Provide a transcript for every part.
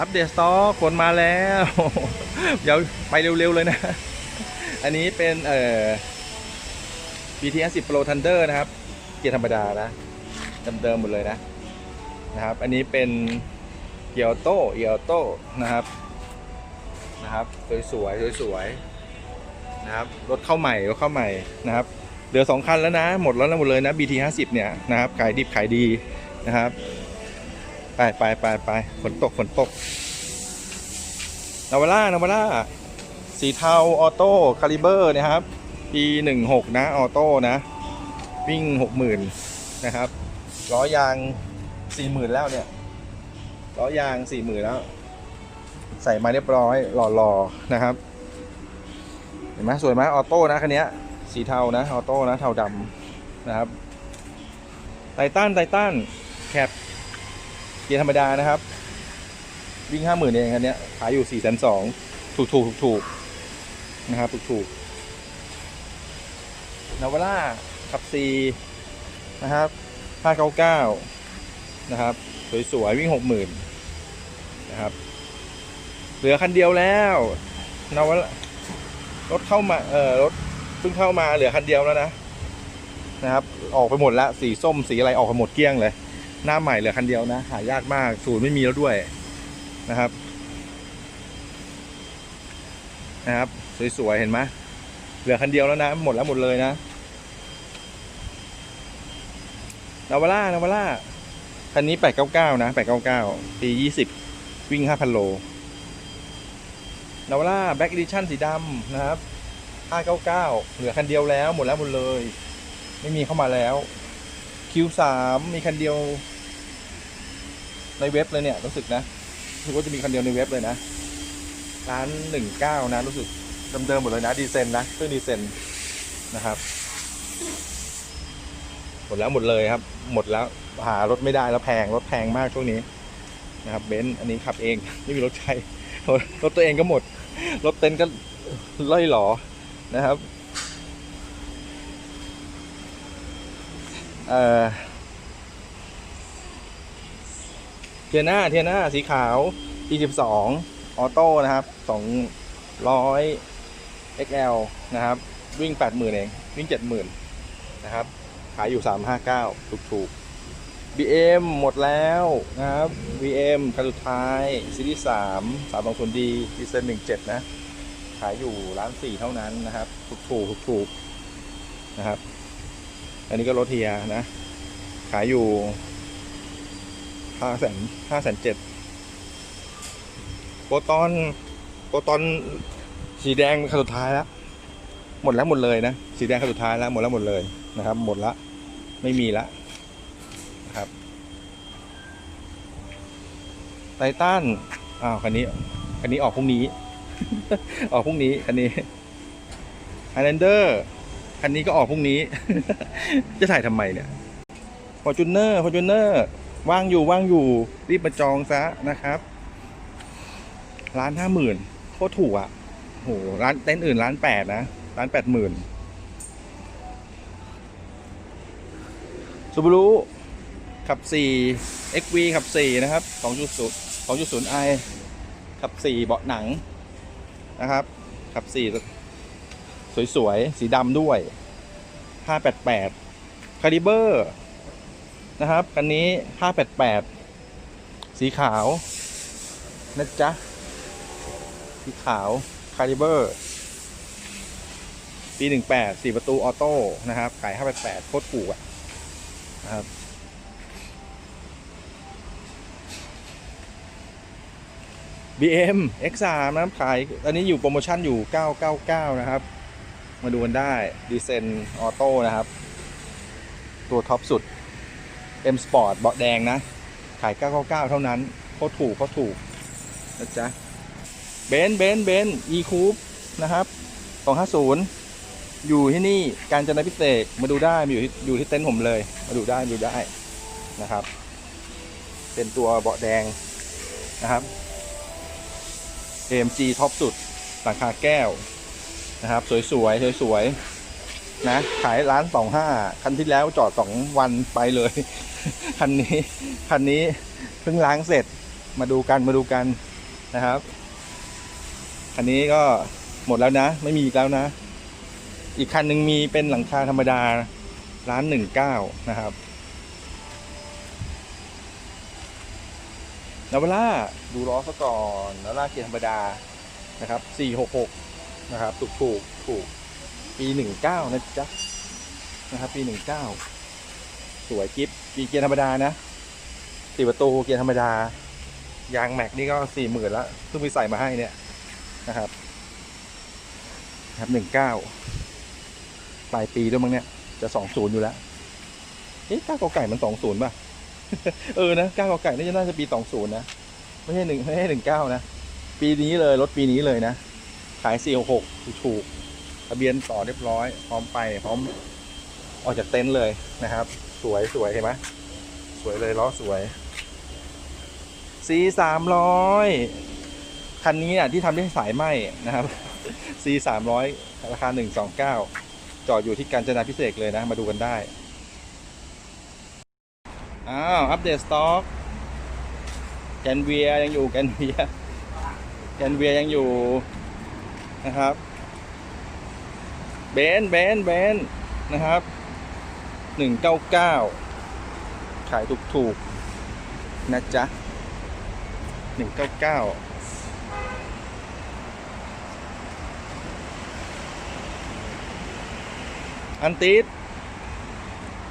อัปเดตสต็อกคนมาแล้ว เดี๋ยวไปเร็วๆเลยนะ อันนี้เป็นเอ่อ BTS 10 Pro Thunder นะครับ เกียร์ธรรมดานะเดิมๆหมดเลยนะนะครับ อันนี้เป็นเกียร์ออโต้เกียร์ออโต้นะครับนะครับสวยๆสวยๆนะครับรถเข้าใหม่รถเข้าใหม่นะครับเหลือสองคันแล้วนะ หมดแล้วนะหมดเลยนะ BT 50เนี่ยนะครับขายดิบขายดีนะครับ ไปไปไปไปฝนตกฝนตกนาวาร่านาวาร่าสีเทาออโต้คาลิเบอร์นะครับ ปี16นะออโต้นะ วิ่ง60,000นนะครับล้อยาง40,000แล้วเนี่ยล้อยาง40,000แล้ว ใส่มาเรียบร้อยหล่อๆนะครับ เห็นไหมสวยไหมออโต้นะคันนี้สีเทานะออโต้นะเทาดำนะครับไททันไททันแคป เกียร์ธรรมดานะครับ วิ่งห้าหมื่นเองคันนี้ขายอยู่สี่แสนสองถูกถูกถูกถูกนะครับถูกถูกนาวาร่าขับซีนะครับห้าเก้าเก้านะครับ สวยๆ วิ่งหกหมื่นนะครับ เหลือคันเดียวแล้วนาวารถเข้ามาเออรถเพิ่งเข้ามาเหลือคันเดียวแล้วนะนะครับ ออกไปหมดล้วสีส้มสีอะไรออกไปหมดเกลี้ยงเลย หน้าใหม่เหลือคันเดียวนะ หายากมากศูนย์ไม่มีแล้วด้วยนะครับ นะครับ สวยๆ เห็นไหมเหลือคันเดียวแล้วนะ หมดแล้วหมดเลยนะนาวาร่านาวาร่าคันนี้ 899 นะ 899 ปี 20 วิ่ง 5,000 โลนาวาร่าแบ็กดิชั่นสีดำนะครับ 599 เหลือคันเดียวแล้วหมดแล้วหมดเลย ไม่มีเข้ามาแล้ว Q3 มีคันเดียว ในเว็บเลยเนี่ยรู้สึกนะรู้สึกว่าจะมีคันเดียวในเว็บเลยนะร้านหนึ่งเก้านะรู้สึกเดิมๆหมดเลยนะดีเซนนะเครื่องดีเซนนะครับ หมดแล้วหมดเลยครับ หมดแล้วหารถไม่ได้แล้วแพงรถแพงมากช่วงนี้นะครับเบนซ์อันนี้ขับเองไม่มีรถใช้รถตัวเองก็หมด รถเต็นก็ล่อยหลอนะครับ เอ่อ เทียน่าเทียน่าสีขาว E12 ออโต้นะครับ200 XL นะครับ วิ่ง 80,000 เอง วิ่ง 70,000 นะครับ ขายอยู่ 359 ถูกถูก BM หมดแล้วนะครับ BM คันสุดท้าย ซีรีส์3 320D ดีเซล17 นะ ขายอยู่ร้าน 4 เท่านั้นนะครับ ถูกถูกถูกถูกนะครับ อันนี้ก็รถเทียนะ ขายอยู่ ห้าแสนห้าแสนเจ็ดโปรตอนโปรตอนสีแดงคันสุดท้ายแล้ว หมดแล้วหมดเลยนะ สีแดงคันสุดท้ายแล้วหมดแล้วหมดเลยนะครับ หมดละไม่มีละนะครับไททันอ้าวคันนี้คันนี้ออกพรุ่งนี้ ออกพรุ่งนี้คันนี้ไฮแลนเดอร์คันนี้ก็ออกพรุ่งนี้ จะถ่ายทำไมเนี่ยฟอร์จูเนอร์ฟอร์จูเนอร์ ว่างอยู่ว่างอยู่รีบมาจองซะนะครับ ร้านห้าหมื่นโคตรถูกอะโหร้านเต้นท์อื่นร้านแปดนะ ร้านแปดหมื่นซูบารุขับสี่ XV ขับสี่นะครับสองจุดศูนย์สองจุดศูนย์ไอขับสี่เบาะหนังนะครับ ขับสี่สวยๆ สีดำด้วยห้าแปดแปดคาลิเบอร์ นะครับคันนี้ 588 สีขาวนะจ๊ะ สีขาวคาลิเบอร์ปี 18 4 ประตู ออโต้ นะครับ ขาย 588 โคตรถูกอะนะครับ BM X3 นะครับขายอันนี้อยู่โปรโมชั่นอยู่ 999 นะครับ มาดูกันได้ดีเซนออโต้นะครับ ตัวท็อปสุด M Sport เบาะแดงนะ ขาย 999 เท่านั้นเขาถูกเขาถูกนะจ๊ะเบนเบนเบน E Coupe นะครับ250 อยู่ที่นี่การจนาพิเศษมาดูได้มาอยู่ที่อยู่ที่เต็นท์ผมเลย มาดูได้มาดูได้นะครับ เป็นตัวเบาะแดงนะครับ AMG ท็อปสุดหลังคาแก้วนะครับ สวยๆสวยๆนะ ขายร้านสองห้าคันที่แล้วจอดสองวันไปเลย คันนี้คันนี้เพิ่งล้างเสร็จมาดูกันมาดูกันนะครับ คันนี้ก็หมดแล้วนะ ไม่มีอีกแล้วนะ อีกคันหนึ่งมีเป็นหลังคาธรรมดาร้านหนึ่งเก้านะครับนาวาร่าดูล้อซะก่อนนาวาร่าเกียร์ธรรมดานะครับสี่หกหกนะครับถูกถูกถูกปีหนึ่งเก้านะจ๊ะนะครับ ปีหนึ่งเก้า สวยกิฟปีเกียร์ธรรมดานะสี่ประตูเกียร์ธรรมดายางแม็กนี่ก็สี่หมื่นละเพิ่งไปใส่มาให้เนี่ยนะครับครับหนึ่งเก้าปลายปีด้วยมั้งเนี่ย จะสองศูนย์อยู่แล้วเอ๊ะก้าวกอไก่มันสองศูนย์ป่ะ เออนะก้าวกอไก่น่าจะน่าจะปีสองศูนย์นะไม่ใช่หนึ่งไม่ใช่หนึ่งเก้านะ ปีนี้เลยรถปีนี้เลยนะ ขายสี่หกถูกทะเบียนต่อเรียบร้อย พร้อมไปพร้อมออกจากเต็นท์เลยนะครับ สวยสวยเห็นไหมสวยเลยล้อสวย C สามร้อยคันนี้อะที่ทำด้วยสายไหมนะครับ C สามร้อยราคาหนึ่งสองเก้าจอดอยู่ที่กาญจนาพิเศษเลยนะ มาดูกันได้ อ้าว อัปเดตสต็อก แกนเวียยังอยู่แกนเวียแกนเวียยังอยู่นะครับ เบนเบนเบนนะครับ หนึ่งเก้าเก้าขายถูกถูกๆ นะจ๊ะหนึ่งเก้าเก้าอันติส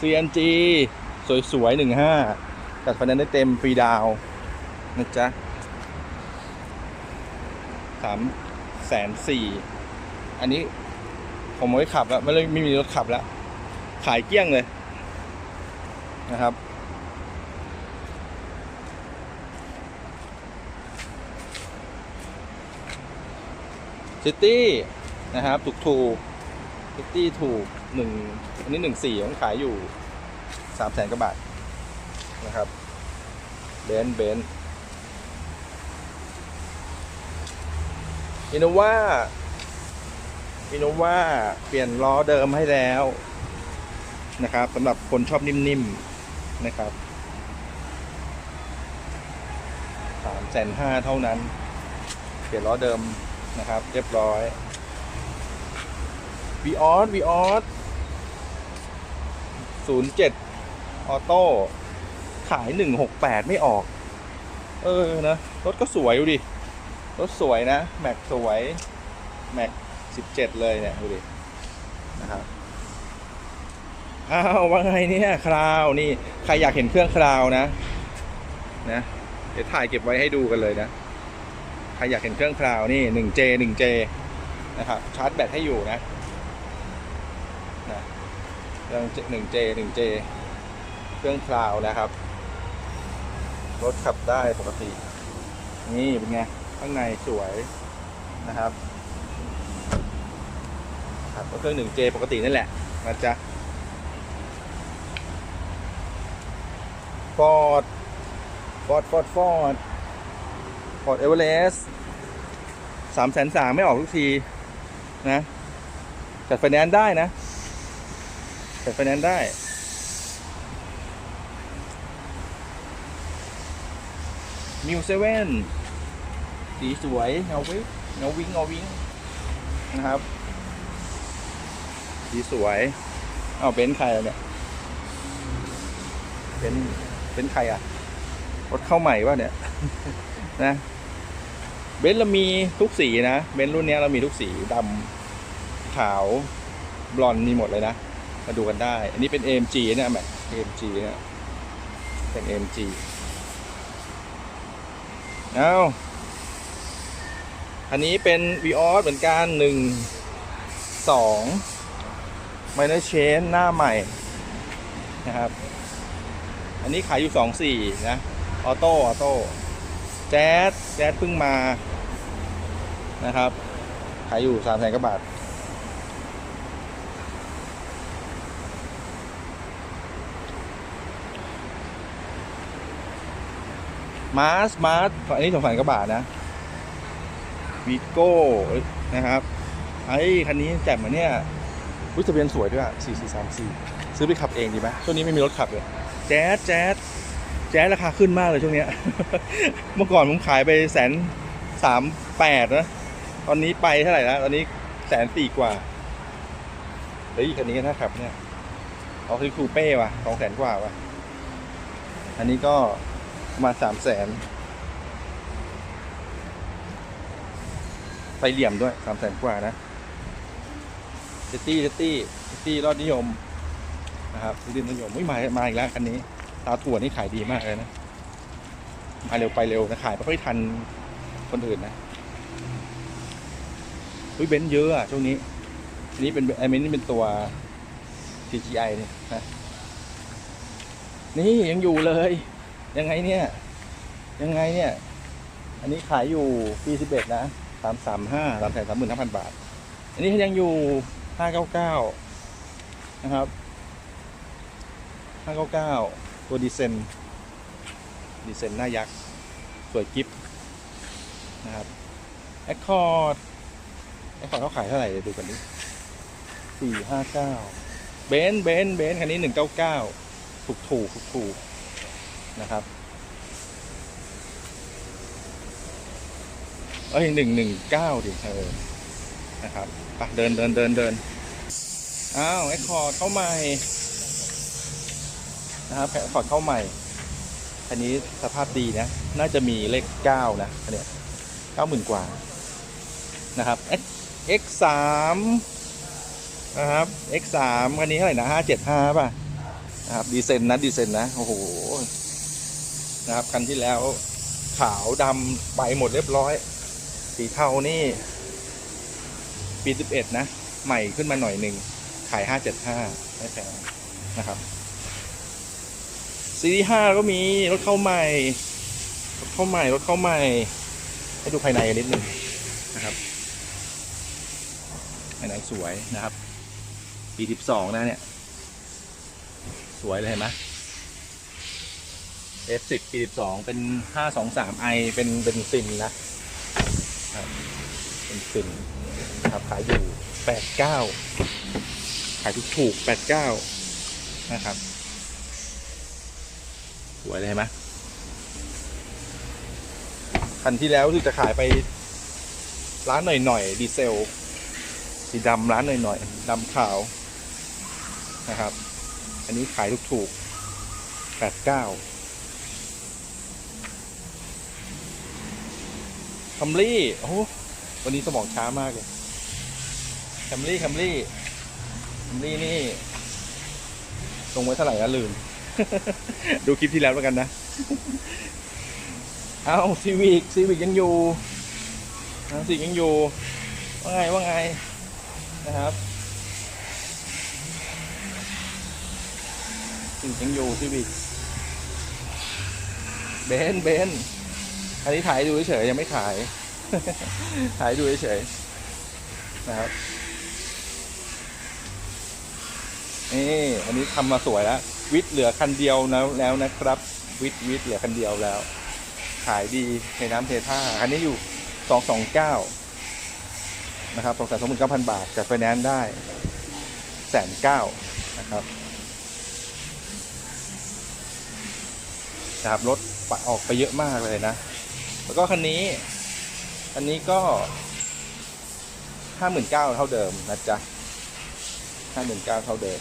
CNG สวยๆหนึ่งห้าจัดไฟแนนซ์ได้เต็มฟรีดาวนะจ๊ะสามแสนสี่ อันนี้ผมไม่ขับแล้ว ไม่เลยไม่มีรถขับแล้ว ขายเกลี้ยงเลยนะครับ ซิตี้นะครับ ถูกถูกซิตี้ถูกหนึ่งอันนี้หนึ่งสี่ผมขายอยู่สามแสนกว่าบาทนะครับ เบนเบนอินโนวาอินโนวาเปลี่ยนล้อเดิมให้แล้ว นะครับสำหรับคนชอบนิ่มๆนะครับสามแสนห้าเท่านั้นเปลี่ยนล้อเดิมนะครับ เรียบร้อยวีออสวีออสศูนย์เจ็ดออโต้ขายหนึ่งหกแปดไม่ออก เออนะ รถก็สวยดูดิ รถสวยนะ แม็กสวย แม็กสิบเจ็ดเลยเนี่ย ดูดิ นะครับ อ้าวว่าไงเนี่ยคราวนี่ใครอยากเห็นเครื่องคราวนะ นะ เดี๋ยวถ่ายเก็บไว้ให้ดูกันเลยนะ ใครอยากเห็นเครื่องคราวนี่ 1J 1J นะครับชาร์จแบตให้อยู่นะนะเรื่อง 1J 1J เครื่องคราวนะครับ รถขับได้ปกติ นี่เป็นไง ข้างในสวยนะครับครับก็เครื่อง 1J ปกตินั่นแหละนะจ๊ะ ฟอร์ด ฟอร์ด ฟอร์ด ฟอร์ด ฟอร์ดเอเวอเรสต์สามแสนสามไม่ออกทุกที นะ จัดไฟแนนซ์ได้นะ จัดไฟแนนซ์ได้ มิวเซเว่น สีสวยเงาวิ้งเงาวิ้งเงาวิ้งนะครับ สีสวย เอาเป็นซ์ใครเนี่ยเป็น เป็นใครอะ รถเข้าใหม่ป่ะเนี่ย นะ เบนซ์เรามีทุกสีนะ เบนซ์รุ่นเนี้ยเรามีทุกสีดำขาวบลอนด์มีหมดเลยนะ มาดูกันได้ อันนี้เป็น AMG เนี่ยแม็ก AMG เนี่ยเป็น AMG เอาอันนี้เป็น v ีออสเหมือนกันหนึ่งสองไมเนอร์เชนหน้าใหม่นะครับ อันนี้ขายอยู่สองสี่นะ ออโต้ ออโต้ แจ๊สแจ๊สเพิ่งมา นะครับ ขายอยู่สามแสนกว่าบาท มาร์สมาร์สอันนี้สองแสนกว่าบาทนะวีโก้นะครับไอ้คันนี้แจ่มมาเนี่ยวิทะเบียนสวยด้วยอะสี่สี่สามสี่ซื้อไปขับเองดีไหมช่วงนี้ไม่มีรถขับเลย แจ๊สแจ๊สแจ๊สราคาขึ้นมากเลยช่วงเนี้ย เมื่อก่อนผมขายไปแสนสามแปดนะ ตอนนี้ไปเท่าไหร่แล้ว ตอนนี้แสนสี่กว่าเฮ้ยคันนี้ก็น่าขับเนี่ย เอาคือคูเป้ว่ะสองแสนกว่าว่ะ อันนี้ก็ประมาณสามแสนไฟเหลี่ยมด้วยสามแสนกว่านะเจตตี้เจตตี้เจตตี้รอดนิยม นะครับเจตตี้นิยมไม่มามาอีกแล้วคันนี้ตาถั่วนี่ขายดีมากเลยนะมาเร็วไปเร็วนะขายไม่ค่อยทันคนอื่นนะอุ้ยเบนซ์เยอะอะช่วงนี้อันนี้เป็นไอเมนนี่เป็นตัว CGI เนี่ยนะนี่ยังอยู่เลย ยังไงเนี่ย ยังไงเนี่ย อันนี้ขายอยู่ปีสิบเอ็ดนะสามสามห้าสามแสนสามหมื่นห้าพันบาท อันนี้ยังอยู่ห้าเก้าเก้านะครับ ห้าเก้าเก้าตัวดีเซนดีเซนหน้ายักษ์ สวยกิฟนะครับแอคคอร์ดแอคคอร์ดเขาขายเท่าไหร่เดี๋ยวดูกันดิสี่ห้าเก้าเบนซ์เบนซ์เบนซ์คันนี้หนึ่งเก้าเก้าถูกถูกถูกถูกนะครับเอ้ยหนึ่งหนึ่งเก้าดิเออนะครับไปเดินเดินเดินเดินอ้าวแอคคอร์ดเข้าใหม่ นะครับแอดเข้าใหม่คันนี้สภาพดีนะ น่าจะมีเลขเก้านะอันเนี้ยเก้าหมื่นกว่านะครับ X X สามนะครับ X สามคันนี้เท่าไหร่นะห้าเจ็ดห้าป่ะนะครับดีเซนนะดีเซนนะโอ้โหนะครับคันที่แล้วขาวดำไปหมดเรียบร้อย สีเทานี่ปีสิบเอ็ดนะ ใหม่ขึ้นมาหน่อยหนึ่งขายห้าเจ็ดห้าไม่แพงนะครับ ซีรีส์ห้าก็มีรถเข้าใหม่รถเข้าใหม่รถเข้าใหม่ ให้ดูภายในกันนิดนึงนะครับภายในสวยนะครับปีสิบสองนะเนี่ย สวยเลยเห็นไหม F10 ปีสิบสองเป็นห้าสองสามไอเป็นเป็นซินนะครับเป็นซินนะครับขายอยู่แปดเก้าขายถูกถูกแปดเก้านะครับ สวยเลยเห็นไหมคันที่แล้วคือจะขายไปร้านหน่อยๆดีเซล สีดำร้านหน่อยๆดำขาวนะครับ อันนี้ขายถูกๆแปดเก้าคัมรี่ โอ้โหวันนี้สมองช้ามากเลยคัมรี่คัมรี่คัมรี่นี่ลงไว้เท่าไหร่ล้วลืม ดูคลิปที่แล้วแล้วกันนะ เอาซีวิกซีวิกยังอยู่ซีวิกยังอยู่ ว่าไงว่าไงนะครับซีวิกยังอยู่ซีวิกเบนเบนอันนี้ถ่ายดูเฉยยังไม่ขาย ถ่ายดูเฉยนะครับนี่อันนี้ทำมาสวยแล้ว วิทย์เหลือคันเดียวแล้วแล้วนะครับ วิทย์วิทย์เหลือคันเดียวแล้ว ขายดีในน้ำเทท่าอันนี้อยู่สองสองเก้านะครับสองแสนสองหมื่นเก้าพันบาทจัดไฟแนนซ์ได้แสนเก้านะครับนะครับรถปออกไปเยอะมากเลยนะ แล้วก็คันนี้อันนี้ก็ห้าหมื่นเก้าเท่าเดิมนะจ๊ะห้าหมื่นเก้าเท่าเดิม